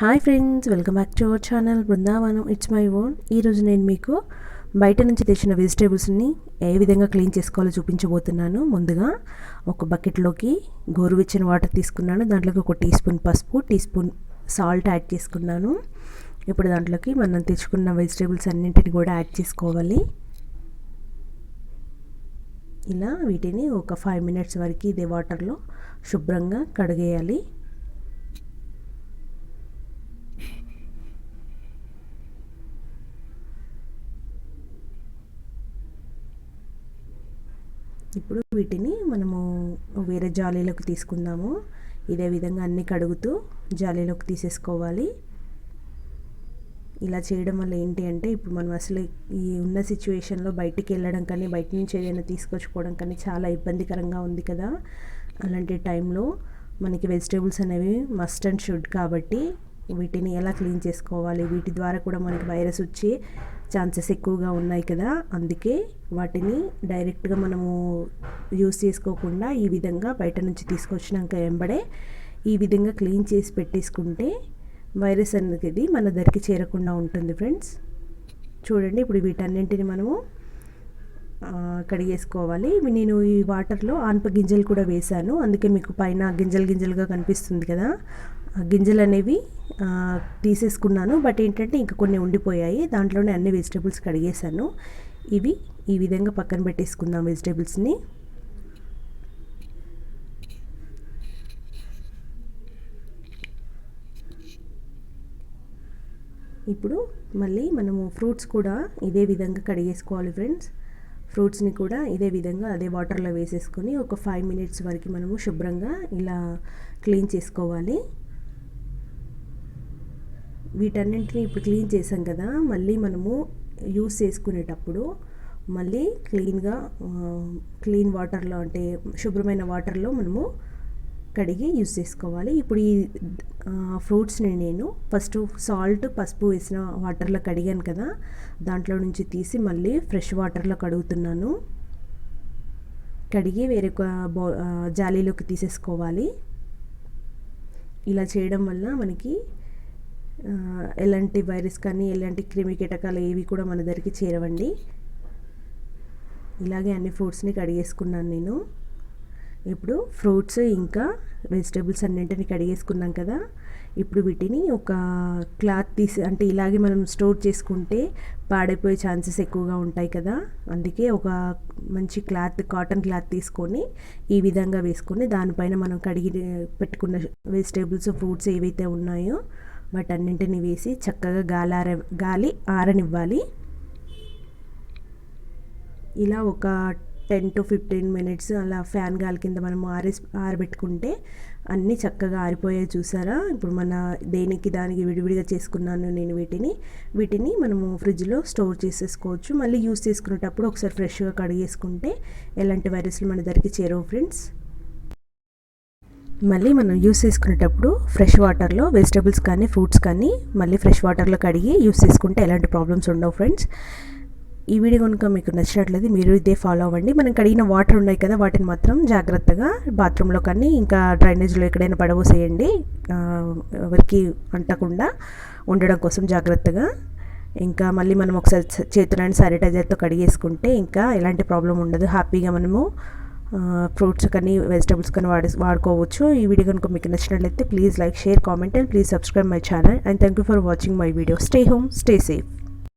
Hi friends welcome back to our channel Brindavanam it's my own ఈరోజు నేను మీకు బయట నుంచి తెచ్చిన వెజిటేబుల్స్ని ఏ విధంగా క్లీన్ చేసుకోవాలో చూపించబోతున్నాను. ముందుగా ఒక బకెట్లోకి గోరువెచ్చని వాటర్ తీసుకున్నాను. దాంట్లోకి ఒక టీ స్పూన్ పసుపు టీ స్పూన్ సాల్ట్ యాడ్ చేసుకున్నాను. ఇప్పుడు దాంట్లోకి మనం తెచ్చుకున్న వెజిటేబుల్స్ అన్నింటిని కూడా యాడ్ చేసుకోవాలి. ఇలా వీటిని ఒక ఫైవ్ మినిట్స్ వరకు ఇదే వాటర్లో శుభ్రంగా కడిగేయాలి. ఇప్పుడు వీటిని మనము వేరే జాలీలోకి తీసుకుందాము. ఇదే విధంగా అన్ని కడుగుతూ జాలీలోకి తీసేసుకోవాలి. ఇలా చేయడం వల్ల ఏంటి అంటే ఇప్పుడు మనం అసలు ఈ ఉన్న సిచ్యువేషన్లో బయటికి వెళ్ళడం కానీ బయట నుంచి ఏదైనా తీసుకొచ్చుకోవడం కానీ చాలా ఇబ్బందికరంగా ఉంది కదా. అలాంటి టైంలో మనకి వెజిటేబుల్స్ అనేవి మస్ట్ అండ్ షుడ్ కాబట్టి వీటిని ఎలా క్లీన్ చేసుకోవాలి? వీటి ద్వారా కూడా మనకి వైరస్ వచ్చే ఛాన్సెస్ ఎక్కువగా ఉన్నాయి కదా అందుకే వాటిని డైరెక్ట్గా మనము యూస్ చేసుకోకుండా ఈ విధంగా బయట నుంచి తీసుకొచ్చినాక వెంబడే ఈ విధంగా క్లీన్ చేసి పెట్టేసుకుంటే వైరస్ అనేది మన దగ్గరికి చేరకుండా ఉంటుంది ఫ్రెండ్స్. చూడండి ఇప్పుడు వీటన్నింటిని మనము కడిగేసుకోవాలి. నేను ఈ వాటర్లో ఆనప గింజలు కూడా వేశాను. అందుకే మీకు పైన గింజలు గింజలుగా కనిపిస్తుంది కదా. గింజలు అనేవి తీసేసుకున్నాను. బట్ ఏంటంటే ఇంకా కొన్ని ఉండిపోయాయి. దాంట్లోనే అన్ని వెజిటేబుల్స్ కడిగేశాను. ఇవి ఈ విధంగా పక్కన పెట్టేసుకుందాం వెజిటేబుల్స్ని. ఇప్పుడు మళ్ళీ మనము ఫ్రూట్స్ కూడా ఇదే విధంగా కడిగేసుకోవాలి ఫ్రెండ్స్. ఫ్రూట్స్ని కూడా ఇదే విధంగా అదే వాటర్లో వేసేసుకొని ఒక ఫైవ్ మినిట్స్ వరకు మనము శుభ్రంగా ఇలా క్లీన్ చేసుకోవాలి. వీటన్నింటినీ ఇప్పుడు క్లీన్ చేసాం కదా మళ్ళీ మనము యూస్ చేసుకునేటప్పుడు మళ్ళీ క్లీన్గా క్లీన్ వాటర్లో అంటే శుభ్రమైన వాటర్లో మనము కడిగి యూస్ చేసుకోవాలి. ఇప్పుడు ఈ ఫ్రూట్స్ని నేను ఫస్ట్ సాల్ట్ పసుపు వేసిన వాటర్లో కడిగాను కదా దాంట్లో నుంచి తీసి మళ్ళీ ఫ్రెష్ వాటర్లో కడుగుతున్నాను. కడిగి వేరే బౌ జాలీలోకి తీసేసుకోవాలి. ఇలా చేయడం వల్ల మనకి ఎలాంటి వైరస్ కానీ ఎలాంటి క్రిమి కీటకాలు ఏవి కూడా మన దగ్గరికి చేరవండి. ఇలాగే అన్ని ఫ్రూట్స్ని కడిగేసుకున్నాను నేను. ఇప్పుడు ఫ్రూట్స్ ఇంకా వెజిటేబుల్స్ అన్నింటిని కడిగేసుకున్నాం కదా. ఇప్పుడు వీటిని ఒక క్లాత్ తీసి అంటే ఇలాగే మనం స్టోర్ చేసుకుంటే పాడైపోయే ఛాన్సెస్ ఎక్కువగా ఉంటాయి కదా. అందుకే ఒక మంచి క్లాత్ కాటన్ క్లాత్ తీసుకొని ఈ విధంగా వేసుకొని దానిపైన మనం కడిగి పెట్టుకున్న వెజిటేబుల్స్ ఫ్రూట్స్ ఏవైతే ఉన్నాయో వాటన్నింటిని వేసి చక్కగా గాలి ఆర గాలి ఆరనివ్వాలి. ఇలా ఒక టెన్ టు ఫిఫ్టీన్ మినిట్స్ అలా ఫ్యాన్ గాలి కింద మనం ఆరేసి ఆరబెట్టుకుంటే అన్నీ చక్కగా ఆరిపోయాయి చూసారా? ఇప్పుడు మన దేనికి దానికి విడివిడిగా చేసుకున్నాను నేను వీటిని. వీటిని మనము ఫ్రిడ్జ్లో స్టోర్ చేసేసుకోవచ్చు. మళ్ళీ యూస్ చేసుకునేటప్పుడు ఒకసారి ఫ్రెష్గా కడిగేసుకుంటే ఎలాంటి వైరస్లు మన దగ్గరికి చేరవు ఫ్రెండ్స్. మళ్ళీ మనం యూస్ చేసుకునేటప్పుడు ఫ్రెష్ వాటర్లో వెజిటబుల్స్ కానీ ఫ్రూట్స్ కానీ మళ్ళీ ఫ్రెష్ వాటర్లో కడిగి యూస్ చేసుకుంటే ఎలాంటి ప్రాబ్లమ్స్ ఉండవు ఫ్రెండ్స్ ఈ వీడియో కనుక మీకు నచ్చినట్లయితే మీరు ఇదే ఫాలో అవ్వండి. మనం కడిగిన వాటర్ ఉన్నాయి కదా వాటిని మాత్రం జాగ్రత్తగా బాత్రూంలో కానీ ఇంకా డ్రైనేజ్లో ఎక్కడైనా పడవసేయండి. ఎవరికి అంటకుండా ఉండడం కోసం జాగ్రత్తగా. ఇంకా మళ్ళీ మనం ఒకసారి చేతులని శానిటైజర్తో కడిగేసుకుంటే ఇంకా ఎలాంటి ప్రాబ్లం ఉండదు. హ్యాపీగా మనము ఫ్రూట్స్ కానీ వెజిటబుల్స్ కానీ వాడి వాడుకోవచ్చు. ఈ వీడియో కనుక మీకు నచ్చినట్లయితే please like share comment and please subscribe my channel. And thank you for watching my video. Stay home stay safe.